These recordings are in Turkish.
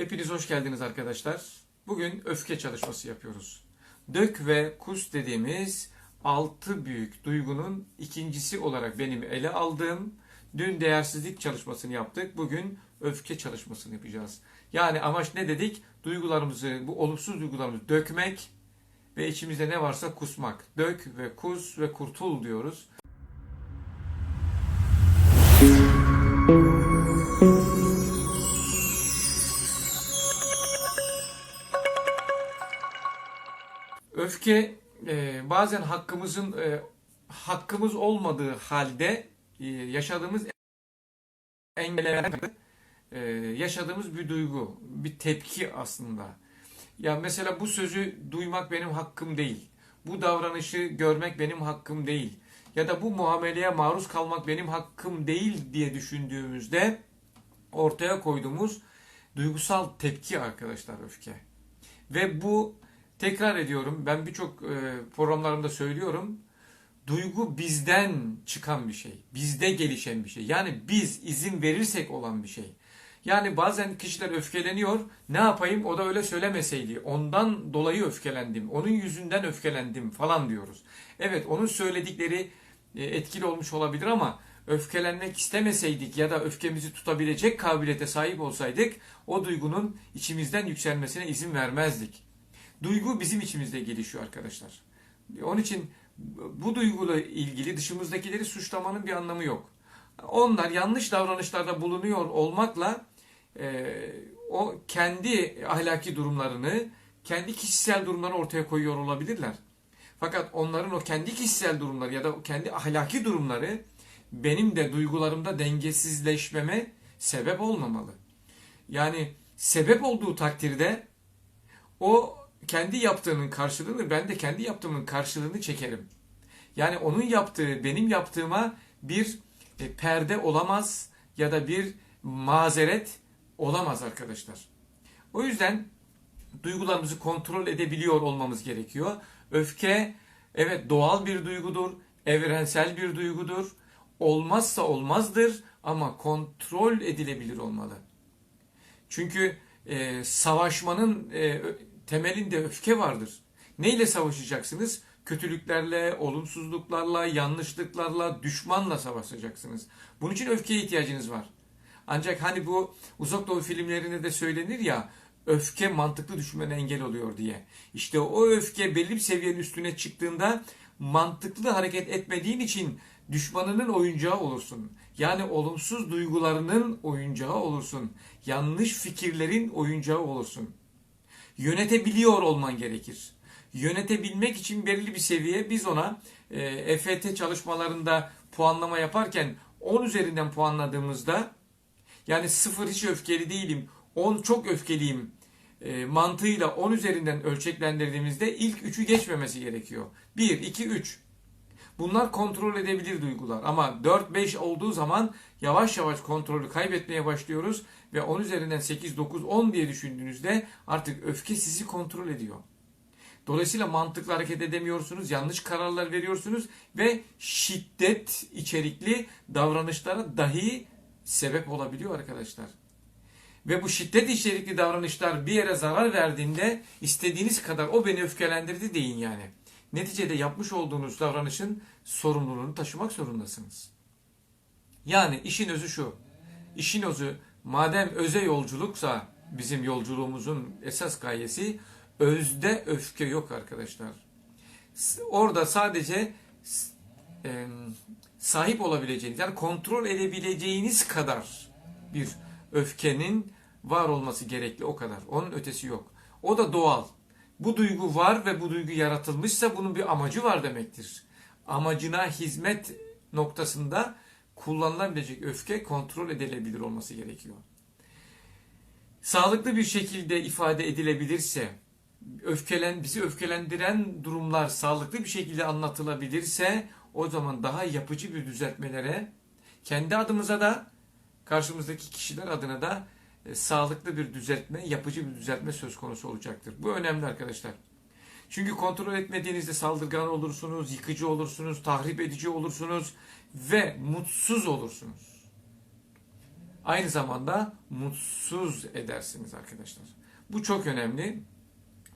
Hepiniz hoş geldiniz arkadaşlar. Bugün öfke çalışması yapıyoruz. Dök ve kus dediğimiz altı büyük duygunun ikincisi olarak benim ele aldığım dün değersizlik çalışmasını yaptık. Bugün öfke çalışmasını yapacağız. Yani amaç ne dedik? Duygularımızı, bu olumsuz duygularımızı dökmek ve içimizde ne varsa kusmak. Dök ve kus ve kurtul diyoruz. Öfke e, bazen hakkımızın e, hakkımız olmadığı halde e, yaşadığımız engellerden e, yaşadığımız bir duygu, bir tepki aslında. Ya mesela bu sözü duymak benim hakkım değil. Bu davranışı görmek benim hakkım değil. Ya da bu muameleye maruz kalmak benim hakkım değil diye düşündüğümüzde ortaya koyduğumuz duygusal tepki arkadaşlar öfke. Ve bu tekrar ediyorum ben birçok e, programlarımda söylüyorum. Duygu bizden çıkan bir şey. Bizde gelişen bir şey. Yani biz izin verirsek olan bir şey. Yani bazen kişiler öfkeleniyor. Ne yapayım o da öyle söylemeseydi. Ondan dolayı öfkelendim. Onun yüzünden öfkelendim falan diyoruz. Evet onun söyledikleri e, etkili olmuş olabilir ama öfkelenmek istemeseydik ya da öfkemizi tutabilecek kabiliyete sahip olsaydık o duygunun içimizden yükselmesine izin vermezdik. Duygu bizim içimizde gelişiyor arkadaşlar. Onun için bu duyguyla ilgili dışımızdakileri suçlamanın bir anlamı yok. Onlar yanlış davranışlarda bulunuyor olmakla e, o kendi ahlaki durumlarını, kendi kişisel durumlarını ortaya koyuyor olabilirler. Fakat onların o kendi kişisel durumları ya da kendi ahlaki durumları benim de duygularımda dengesizleşmeme sebep olmamalı. Yani sebep olduğu takdirde o kendi yaptığının karşılığını ben de kendi yaptığımın karşılığını çekerim. Yani onun yaptığı benim yaptığıma bir e, perde olamaz ya da bir mazeret olamaz arkadaşlar. O yüzden duygularımızı kontrol edebiliyor olmamız gerekiyor. Öfke evet doğal bir duygudur, evrensel bir duygudur. Olmazsa olmazdır ama kontrol edilebilir olmalı. Çünkü e, savaşmanın e, temelinde öfke vardır. Neyle savaşacaksınız? Kötülüklerle, olumsuzluklarla, yanlışlıklarla, düşmanla savaşacaksınız. Bunun için öfkeye ihtiyacınız var. Ancak hani bu uzak doğu filmlerinde de söylenir ya öfke mantıklı düşünmene engel oluyor diye. İşte o öfke belli bir seviyenin üstüne çıktığında mantıklı hareket etmediğin için düşmanının oyuncağı olursun. Yani olumsuz duygularının oyuncağı olursun. Yanlış fikirlerin oyuncağı olursun. Yönetebiliyor olman gerekir. Yönetebilmek için belirli bir seviye biz ona e, EFT çalışmalarında puanlama yaparken 10 üzerinden puanladığımızda yani sıfır hiç öfkeli değilim, 10 çok öfkeliyim e, mantığıyla 10 üzerinden ölçeklendirdiğimizde ilk 3'ü geçmemesi gerekiyor. 1, 2, 3. Bunlar kontrol edebilir duygular ama 4-5 olduğu zaman yavaş yavaş kontrolü kaybetmeye başlıyoruz ve 10 üzerinden 8, 9, 10 diye düşündüğünüzde artık öfke sizi kontrol ediyor. Dolayısıyla mantıklı hareket edemiyorsunuz, yanlış kararlar veriyorsunuz ve şiddet içerikli davranışlara dahi sebep olabiliyor arkadaşlar. Ve bu şiddet içerikli davranışlar bir yere zarar verdiğinde istediğiniz kadar o beni öfkelendirdi deyin yani. Neticede yapmış olduğunuz davranışın sorumluluğunu taşımak zorundasınız. Yani işin özü şu. İşin özü madem öze yolculuksa bizim yolculuğumuzun esas gayesi özde öfke yok arkadaşlar. Orada sadece e, sahip olabileceğiniz yani kontrol edebileceğiniz kadar bir öfkenin var olması gerekli o kadar. Onun ötesi yok. O da doğal. Bu duygu var ve bu duygu yaratılmışsa bunun bir amacı var demektir. Amacına hizmet noktasında kullanılabilecek öfke kontrol edilebilir olması gerekiyor. Sağlıklı bir şekilde ifade edilebilirse, öfkelen bizi öfkelendiren durumlar sağlıklı bir şekilde anlatılabilirse o zaman daha yapıcı bir düzeltmelere kendi adımıza da karşımızdaki kişiler adına da sağlıklı bir düzeltme, yapıcı bir düzeltme söz konusu olacaktır. Bu önemli arkadaşlar. Çünkü kontrol etmediğinizde saldırgan olursunuz, yıkıcı olursunuz, tahrip edici olursunuz ve mutsuz olursunuz. aynı zamanda mutsuz edersiniz arkadaşlar. Bu çok önemli.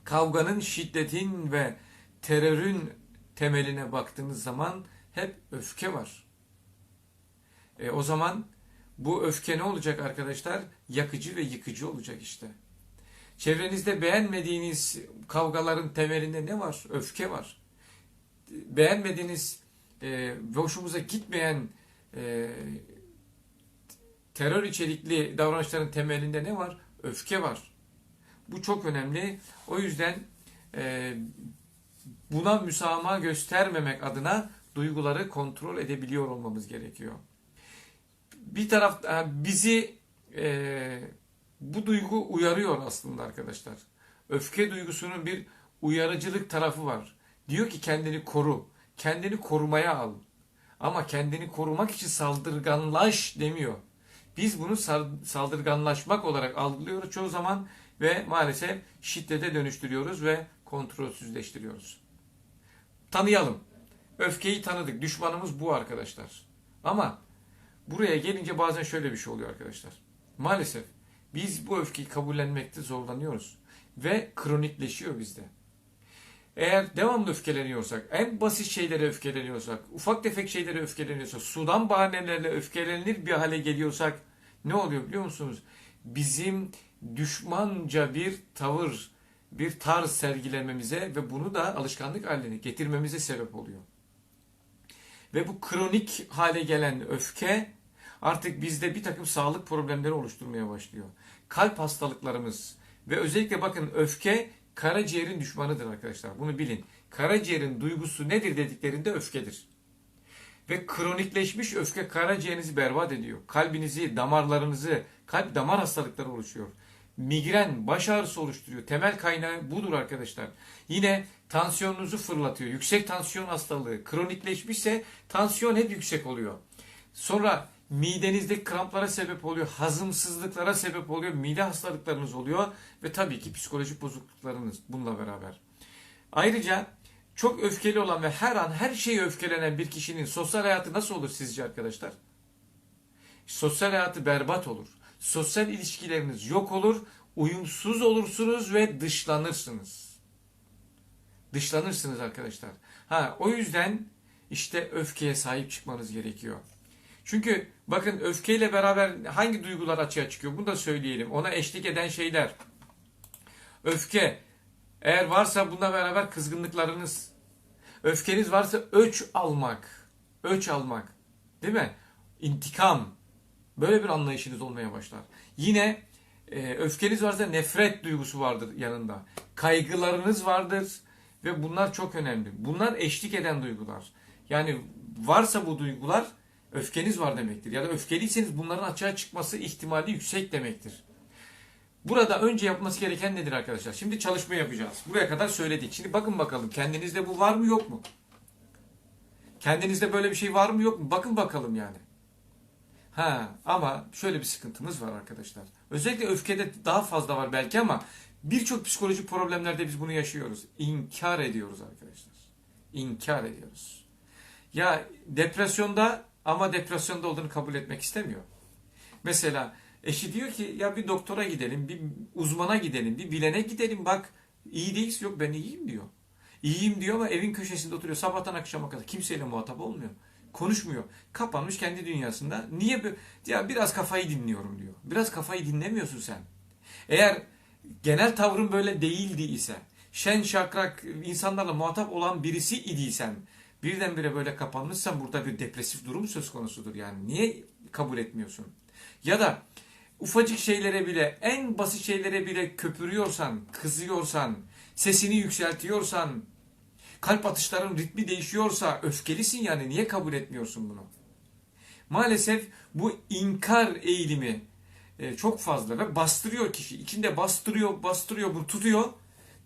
Kavganın, şiddetin ve terörün temeline baktığınız zaman hep öfke var. E, o zaman bu öfke ne olacak arkadaşlar? Yakıcı ve yıkıcı olacak işte. Çevrenizde beğenmediğiniz kavgaların temelinde ne var? Öfke var. Beğenmediğiniz e, hoşumuza gitmeyen e, terör içerikli davranışların temelinde ne var? Öfke var. Bu çok önemli. O yüzden e, buna müsamaha göstermemek adına duyguları kontrol edebiliyor olmamız gerekiyor. Bir taraf bizi e, bu duygu uyarıyor aslında arkadaşlar. Öfke duygusunun bir uyarıcılık tarafı var. Diyor ki kendini koru. Kendini korumaya al. Ama kendini korumak için saldırganlaş demiyor. Biz bunu saldırganlaşmak olarak algılıyoruz çoğu zaman ve maalesef şiddete dönüştürüyoruz ve kontrolsüzleştiriyoruz. Tanıyalım. Öfkeyi tanıdık. Düşmanımız bu arkadaşlar. Ama buraya gelince bazen şöyle bir şey oluyor arkadaşlar. Maalesef biz bu öfkeyi kabullenmekte zorlanıyoruz ve kronikleşiyor bizde. Eğer devamlı öfkeleniyorsak, en basit şeylere öfkeleniyorsak, ufak tefek şeylere öfkeleniyorsak, sudan bahanelerle öfkelenir bir hale geliyorsak ne oluyor biliyor musunuz? Bizim düşmanca bir tavır, bir tarz sergilememize ve bunu da alışkanlık haline getirmemize sebep oluyor. Ve bu kronik hale gelen öfke artık bizde bir takım sağlık problemleri oluşturmaya başlıyor. Kalp hastalıklarımız ve özellikle bakın öfke karaciğerin düşmanıdır arkadaşlar. Bunu bilin. Karaciğerin duygusu nedir dediklerinde öfkedir. Ve kronikleşmiş öfke karaciğerinizi berbat ediyor. Kalbinizi, damarlarınızı, kalp damar hastalıkları oluşuyor. Migren, baş ağrısı oluşturuyor. Temel kaynağı budur arkadaşlar. Yine tansiyonunuzu fırlatıyor. Yüksek tansiyon hastalığı kronikleşmişse tansiyon hep yüksek oluyor. Sonra midenizdeki kramplara sebep oluyor, hazımsızlıklara sebep oluyor, mide hastalıklarınız oluyor ve tabii ki psikolojik bozukluklarınız bununla beraber. Ayrıca çok öfkeli olan ve her an her şeye öfkelenen bir kişinin sosyal hayatı nasıl olur sizce arkadaşlar? Sosyal hayatı berbat olur. Sosyal ilişkileriniz yok olur, uyumsuz olursunuz ve dışlanırsınız. Dışlanırsınız arkadaşlar. Ha o yüzden işte öfkeye sahip çıkmanız gerekiyor. Çünkü bakın öfkeyle beraber hangi duygular açığa çıkıyor? Bunu da söyleyelim. Ona eşlik eden şeyler. Öfke. Eğer varsa bununla beraber kızgınlıklarınız. Öfkeniz varsa öç almak. Öç almak. Değil mi? İntikam. Böyle bir anlayışınız olmaya başlar. Yine e, öfkeniz varsa nefret duygusu vardır yanında. Kaygılarınız vardır ve bunlar çok önemli. Bunlar eşlik eden duygular. Yani varsa bu duygular öfkeniz var demektir. Ya da öfkeliyseniz bunların açığa çıkması ihtimali yüksek demektir. Burada önce yapması gereken nedir arkadaşlar? Şimdi çalışma yapacağız. Buraya kadar söyledik. Şimdi bakın bakalım kendinizde bu var mı yok mu? Kendinizde böyle bir şey var mı yok mu? Bakın bakalım yani. Ha ama şöyle bir sıkıntımız var arkadaşlar. Özellikle öfkede daha fazla var belki ama birçok psikolojik problemlerde biz bunu yaşıyoruz. İnkar ediyoruz arkadaşlar. İnkar ediyoruz. Ya depresyonda ama depresyonda olduğunu kabul etmek istemiyor. Mesela eşi diyor ki ya bir doktora gidelim, bir uzmana gidelim, bir bilene gidelim bak iyi değilsin. Yok ben iyiyim diyor. İyiyim diyor ama evin köşesinde oturuyor sabahtan akşama kadar kimseyle muhatap olmuyor. Konuşmuyor. Kapanmış kendi dünyasında. Niye? Ya biraz kafayı dinliyorum diyor. Biraz kafayı dinlemiyorsun sen. Eğer genel tavrın böyle değildi ise, şen şakrak insanlarla muhatap olan birisi idiysen, birdenbire böyle kapanmışsan burada bir depresif durum söz konusudur. Yani niye kabul etmiyorsun? Ya da ufacık şeylere bile, en basit şeylere bile köpürüyorsan, kızıyorsan, sesini yükseltiyorsan, kalp atışların ritmi değişiyorsa öfkelisin yani niye kabul etmiyorsun bunu? Maalesef bu inkar eğilimi e, çok fazla ve bastırıyor kişi. İçinde bastırıyor, bastırıyor, bunu tutuyor.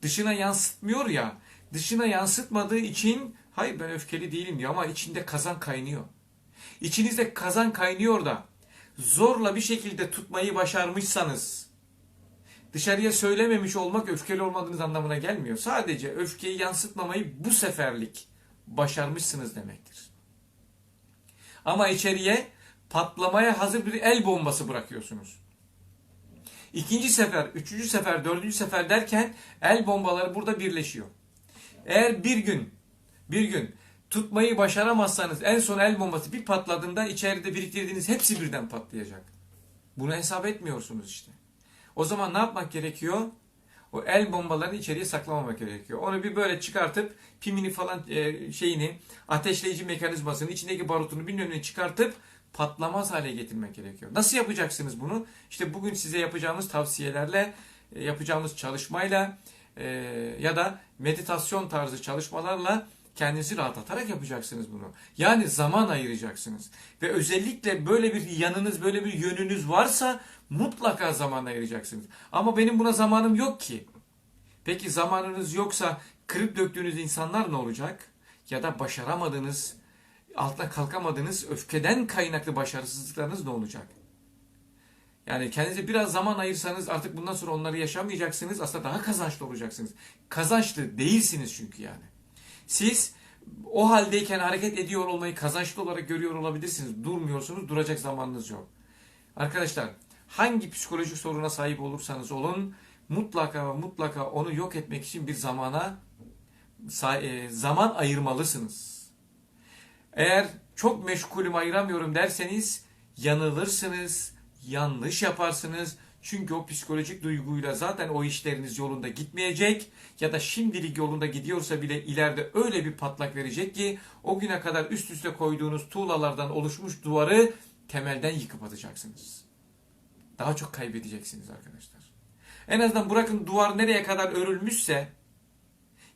Dışına yansıtmıyor ya. Dışına yansıtmadığı için hayır ben öfkeli değilim diyor ama içinde kazan kaynıyor. İçinizde kazan kaynıyor da zorla bir şekilde tutmayı başarmışsanız dışarıya söylememiş olmak öfkeli olmadığınız anlamına gelmiyor. Sadece öfkeyi yansıtmamayı bu seferlik başarmışsınız demektir. Ama içeriye patlamaya hazır bir el bombası bırakıyorsunuz. İkinci sefer, üçüncü sefer, dördüncü sefer derken el bombaları burada birleşiyor. Eğer bir gün, bir gün tutmayı başaramazsanız en son el bombası bir patladığında içeride biriktirdiğiniz hepsi birden patlayacak. Bunu hesap etmiyorsunuz işte. O zaman ne yapmak gerekiyor? O el bombalarını içeriye saklamamak gerekiyor. Onu bir böyle çıkartıp pimini falan e, şeyini ateşleyici mekanizmasını içindeki barutunu bilmem ne çıkartıp patlamaz hale getirmek gerekiyor. Nasıl yapacaksınız bunu? İşte bugün size yapacağımız tavsiyelerle, e, yapacağımız çalışmayla e, ya da meditasyon tarzı çalışmalarla kendinizi rahatlatarak yapacaksınız bunu. Yani zaman ayıracaksınız. Ve özellikle böyle bir yanınız, böyle bir yönünüz varsa mutlaka zaman ayıracaksınız. Ama benim buna zamanım yok ki. Peki zamanınız yoksa kırıp döktüğünüz insanlar ne olacak? Ya da başaramadığınız, altına kalkamadığınız öfkeden kaynaklı başarısızlıklarınız ne olacak? Yani kendinize biraz zaman ayırsanız artık bundan sonra onları yaşamayacaksınız. Aslında daha kazançlı olacaksınız. Kazançlı değilsiniz çünkü yani. Siz o haldeyken hareket ediyor olmayı kazançlı olarak görüyor olabilirsiniz. Durmuyorsunuz, duracak zamanınız yok. Arkadaşlar hangi psikolojik soruna sahip olursanız olun mutlaka mutlaka onu yok etmek için bir zamana e, zaman ayırmalısınız. Eğer çok meşgulüm ayıramıyorum derseniz yanılırsınız, yanlış yaparsınız. Çünkü o psikolojik duyguyla zaten o işleriniz yolunda gitmeyecek ya da şimdilik yolunda gidiyorsa bile ileride öyle bir patlak verecek ki o güne kadar üst üste koyduğunuz tuğlalardan oluşmuş duvarı temelden yıkıp atacaksınız. Daha çok kaybedeceksiniz arkadaşlar. En azından bırakın duvar nereye kadar örülmüşse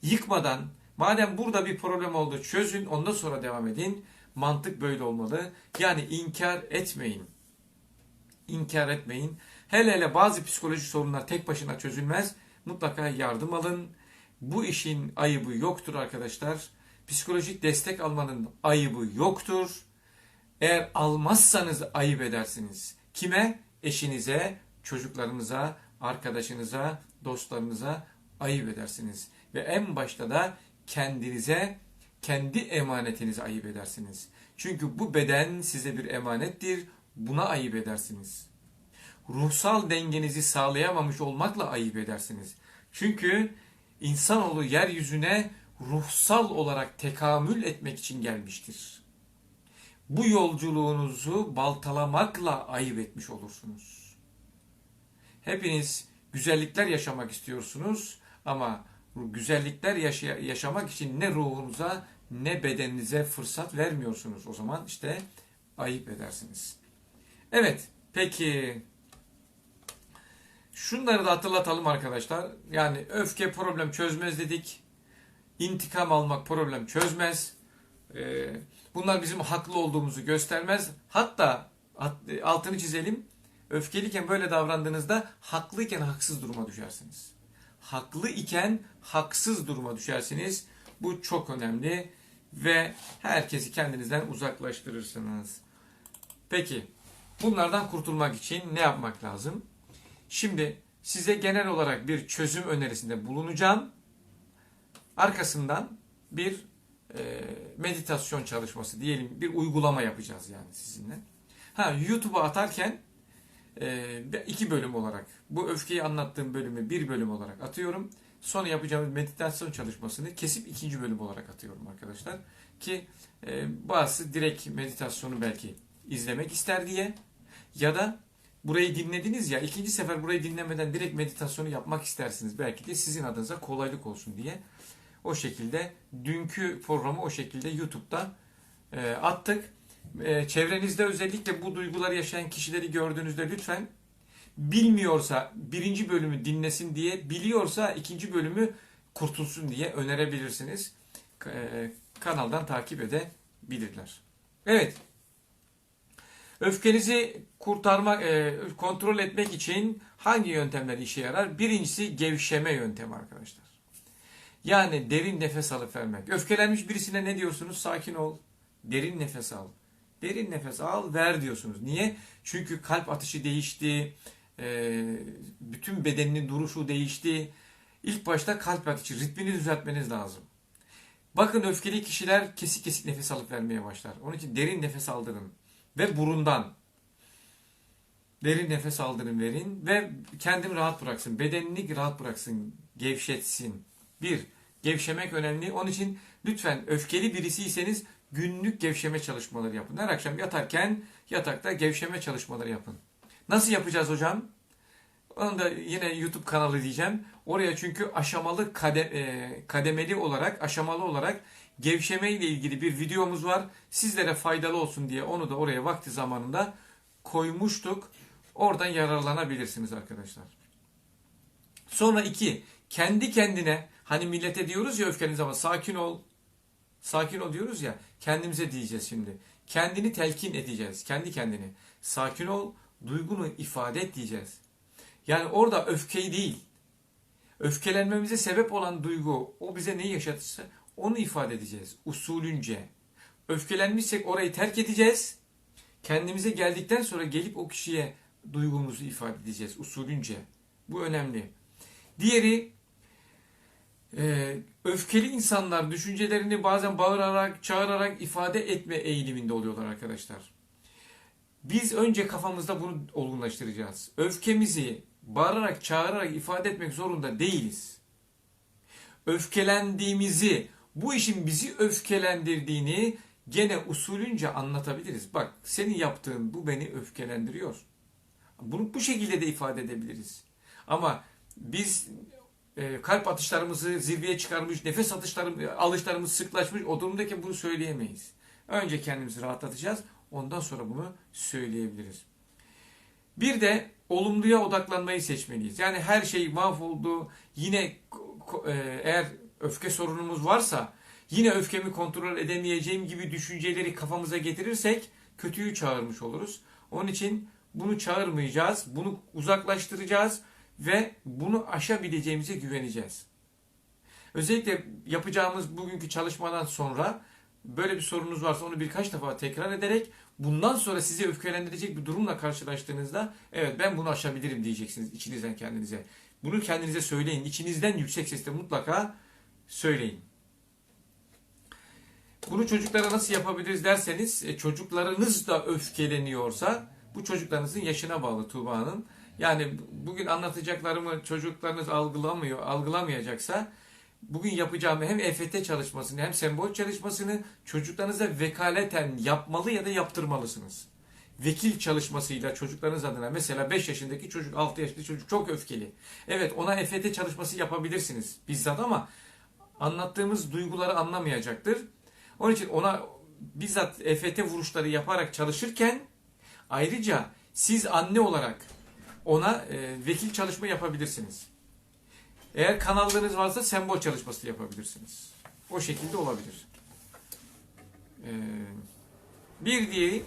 yıkmadan madem burada bir problem oldu çözün ondan sonra devam edin. Mantık böyle olmalı. Yani inkar etmeyin. İnkar etmeyin. Hele hele bazı psikolojik sorunlar tek başına çözülmez. Mutlaka yardım alın. Bu işin ayıbı yoktur arkadaşlar. Psikolojik destek almanın ayıbı yoktur. Eğer almazsanız ayıp edersiniz. Kime? Eşinize, çocuklarınıza, arkadaşınıza, dostlarınıza ayıp edersiniz. Ve en başta da kendinize, kendi emanetinize ayıp edersiniz. Çünkü bu beden size bir emanettir. Buna ayıp edersiniz. Ruhsal dengenizi sağlayamamış olmakla ayıp edersiniz. Çünkü insanoğlu yeryüzüne ruhsal olarak tekamül etmek için gelmiştir. Bu yolculuğunuzu baltalamakla ayıp etmiş olursunuz. Hepiniz güzellikler yaşamak istiyorsunuz ama güzellikler yaşa yaşamak için ne ruhunuza ne bedeninize fırsat vermiyorsunuz. O zaman işte ayıp edersiniz. Evet, peki şunları da hatırlatalım arkadaşlar. Yani öfke problem çözmez dedik. İntikam almak problem çözmez. Ee, bunlar bizim haklı olduğumuzu göstermez. Hatta altını çizelim. Öfkeliyken böyle davrandığınızda haklıyken haksız duruma düşersiniz. Haklı iken haksız duruma düşersiniz. Bu çok önemli ve herkesi kendinizden uzaklaştırırsınız. Peki bunlardan kurtulmak için ne yapmak lazım? Şimdi size genel olarak bir çözüm önerisinde bulunacağım. Arkasından bir e, meditasyon çalışması diyelim bir uygulama yapacağız yani sizinle. Ha YouTube'a atarken e, iki bölüm olarak bu öfkeyi anlattığım bölümü bir bölüm olarak atıyorum. Sonra yapacağımız meditasyon çalışmasını kesip ikinci bölüm olarak atıyorum arkadaşlar. Ki e, bazısı direkt meditasyonu belki izlemek ister diye ya da burayı dinlediniz ya ikinci sefer burayı dinlemeden direkt meditasyonu yapmak istersiniz. Belki de sizin adınıza kolaylık olsun diye. O şekilde dünkü programı o şekilde YouTube'da e, attık. E, çevrenizde özellikle bu duyguları yaşayan kişileri gördüğünüzde lütfen bilmiyorsa birinci bölümü dinlesin diye, biliyorsa ikinci bölümü kurtulsun diye önerebilirsiniz. E, kanaldan takip edebilirler. Evet. Öfkenizi kurtarmak, e, kontrol etmek için hangi yöntemler işe yarar? Birincisi gevşeme yöntemi arkadaşlar. Yani derin nefes alıp vermek. Öfkelenmiş birisine ne diyorsunuz? Sakin ol. Derin nefes al. Derin nefes al, ver diyorsunuz. Niye? Çünkü kalp atışı değişti. E, bütün bedeninin duruşu değişti. İlk başta kalp atışı, ritmini düzeltmeniz lazım. Bakın öfkeli kişiler kesik kesik nefes alıp vermeye başlar. Onun için derin nefes aldırın. Ve burundan. Derin nefes aldırın verin ve kendini rahat bıraksın. Bedenini rahat bıraksın. Gevşetsin. Bir, gevşemek önemli. Onun için lütfen öfkeli birisiyseniz günlük gevşeme çalışmaları yapın. Her akşam yatarken yatakta gevşeme çalışmaları yapın. Nasıl yapacağız hocam? Onu da yine YouTube kanalı diyeceğim. Oraya çünkü aşamalı kade- e, kademeli olarak, aşamalı olarak gevşeme ile ilgili bir videomuz var. Sizlere faydalı olsun diye onu da oraya vakti zamanında koymuştuk. Oradan yararlanabilirsiniz arkadaşlar. Sonra iki, kendi kendine hani millete diyoruz ya öfkeniz zaman sakin ol, sakin ol diyoruz ya kendimize diyeceğiz şimdi. Kendini telkin edeceğiz, kendi kendini. Sakin ol, duygunu ifade et diyeceğiz. Yani orada öfkeyi değil, öfkelenmemize sebep olan duygu, o bize neyi yaşatırsa onu ifade edeceğiz usulünce. Öfkelenmişsek orayı terk edeceğiz. Kendimize geldikten sonra gelip o kişiye duygumuzu ifade edeceğiz usulünce. Bu önemli. Diğeri e, öfkeli insanlar düşüncelerini bazen bağırarak, çağırarak ifade etme eğiliminde oluyorlar arkadaşlar. Biz önce kafamızda bunu olgunlaştıracağız. Öfkemizi bağırarak, çağırarak ifade etmek zorunda değiliz. Öfkelendiğimizi, bu işin bizi öfkelendirdiğini gene usulünce anlatabiliriz. Bak senin yaptığın bu beni öfkelendiriyor. Bunu bu şekilde de ifade edebiliriz. Ama biz e, kalp atışlarımızı zirveye çıkarmış, nefes atışlarımız, alışlarımız sıklaşmış o durumdayken bunu söyleyemeyiz. Önce kendimizi rahatlatacağız. Ondan sonra bunu söyleyebiliriz. Bir de olumluya odaklanmayı seçmeliyiz. Yani her şey mahvoldu. Yine e, eğer öfke sorunumuz varsa yine öfkemi kontrol edemeyeceğim gibi düşünceleri kafamıza getirirsek kötüyü çağırmış oluruz. Onun için bunu çağırmayacağız. Bunu uzaklaştıracağız ve bunu aşabileceğimize güveneceğiz. Özellikle yapacağımız bugünkü çalışmadan sonra böyle bir sorunuz varsa onu birkaç defa tekrar ederek bundan sonra sizi öfkelendirecek bir durumla karşılaştığınızda evet ben bunu aşabilirim diyeceksiniz içinizden kendinize. Bunu kendinize söyleyin. İçinizden yüksek sesle mutlaka söyleyin. Bunu çocuklara nasıl yapabiliriz derseniz e, çocuklarınız da öfkeleniyorsa bu çocuklarınızın yaşına bağlı Tuğba Hanım. Yani bugün anlatacaklarımı çocuklarınız algılamıyor, algılamayacaksa bugün yapacağım hem EFT çalışmasını hem sembol çalışmasını çocuklarınıza vekaleten yapmalı ya da yaptırmalısınız. Vekil çalışmasıyla çocuklarınız adına mesela 5 yaşındaki çocuk 6 yaşındaki çocuk çok öfkeli. Evet ona EFT çalışması yapabilirsiniz bizzat ama anlattığımız duyguları anlamayacaktır. Onun için ona bizzat EFT vuruşları yaparak çalışırken ayrıca siz anne olarak ona e, vekil çalışma yapabilirsiniz. Eğer kanallarınız varsa sembol çalışması yapabilirsiniz. O şekilde olabilir. Ee, bir diğeri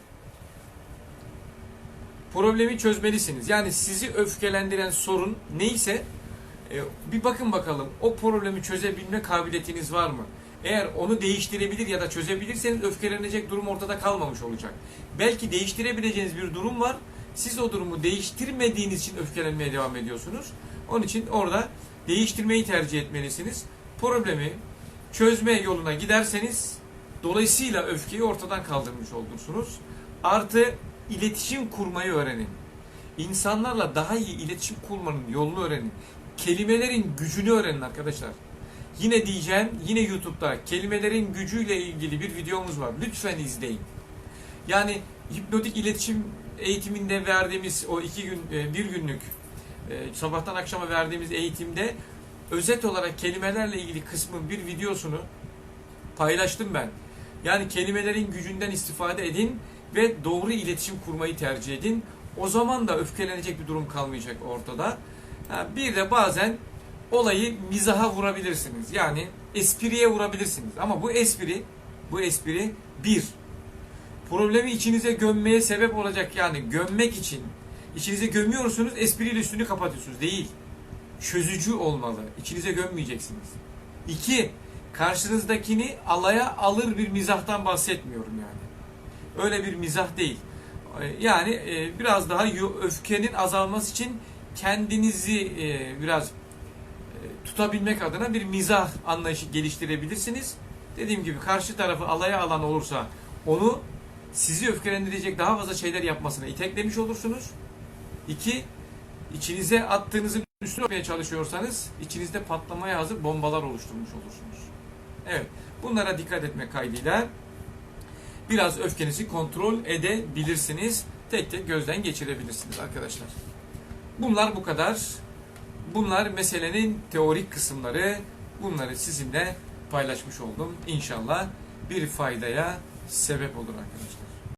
problemi çözmelisiniz. Yani sizi öfkelendiren sorun neyse e, bir bakın bakalım o problemi çözebilme kabiliyetiniz var mı? Eğer onu değiştirebilir ya da çözebilirseniz öfkelenecek durum ortada kalmamış olacak. Belki değiştirebileceğiniz bir durum var. Siz o durumu değiştirmediğiniz için öfkelenmeye devam ediyorsunuz. Onun için orada değiştirmeyi tercih etmelisiniz. Problemi çözme yoluna giderseniz dolayısıyla öfkeyi ortadan kaldırmış olursunuz. Artı iletişim kurmayı öğrenin. İnsanlarla daha iyi iletişim kurmanın yolunu öğrenin. Kelimelerin gücünü öğrenin arkadaşlar. Yine diyeceğim, yine YouTube'da kelimelerin gücüyle ilgili bir videomuz var. Lütfen izleyin. Yani hipnotik iletişim eğitiminde verdiğimiz o iki gün, e, bir günlük e, sabahtan akşama verdiğimiz eğitimde özet olarak kelimelerle ilgili kısmın bir videosunu paylaştım ben. Yani kelimelerin gücünden istifade edin ve doğru iletişim kurmayı tercih edin. O zaman da öfkelenecek bir durum kalmayacak ortada. Bir de bazen olayı mizaha vurabilirsiniz. Yani espriye vurabilirsiniz. Ama bu espri, bu espri bir, problemi içinize gömmeye sebep olacak yani gömmek için içinize gömüyorsunuz espriyle üstünü kapatıyorsunuz. Değil. Çözücü olmalı. İçinize gömmeyeceksiniz. İki, karşınızdakini alaya alır bir mizahtan bahsetmiyorum yani. Öyle bir mizah değil. Yani e, biraz daha öfkenin azalması için kendinizi e, biraz e, tutabilmek adına bir mizah anlayışı geliştirebilirsiniz. Dediğim gibi karşı tarafı alaya alan olursa onu sizi öfkelendirecek daha fazla şeyler yapmasına iteklemiş olursunuz. İki, içinize attığınızı üstüne atmaya çalışıyorsanız içinizde patlamaya hazır bombalar oluşturmuş olursunuz. Evet, bunlara dikkat etme kaydıyla biraz öfkenizi kontrol edebilirsiniz. Tek tek gözden geçirebilirsiniz arkadaşlar. Bunlar bu kadar. Bunlar meselenin teorik kısımları. Bunları sizinle paylaşmış oldum. İnşallah bir faydaya sebep olur arkadaşlar.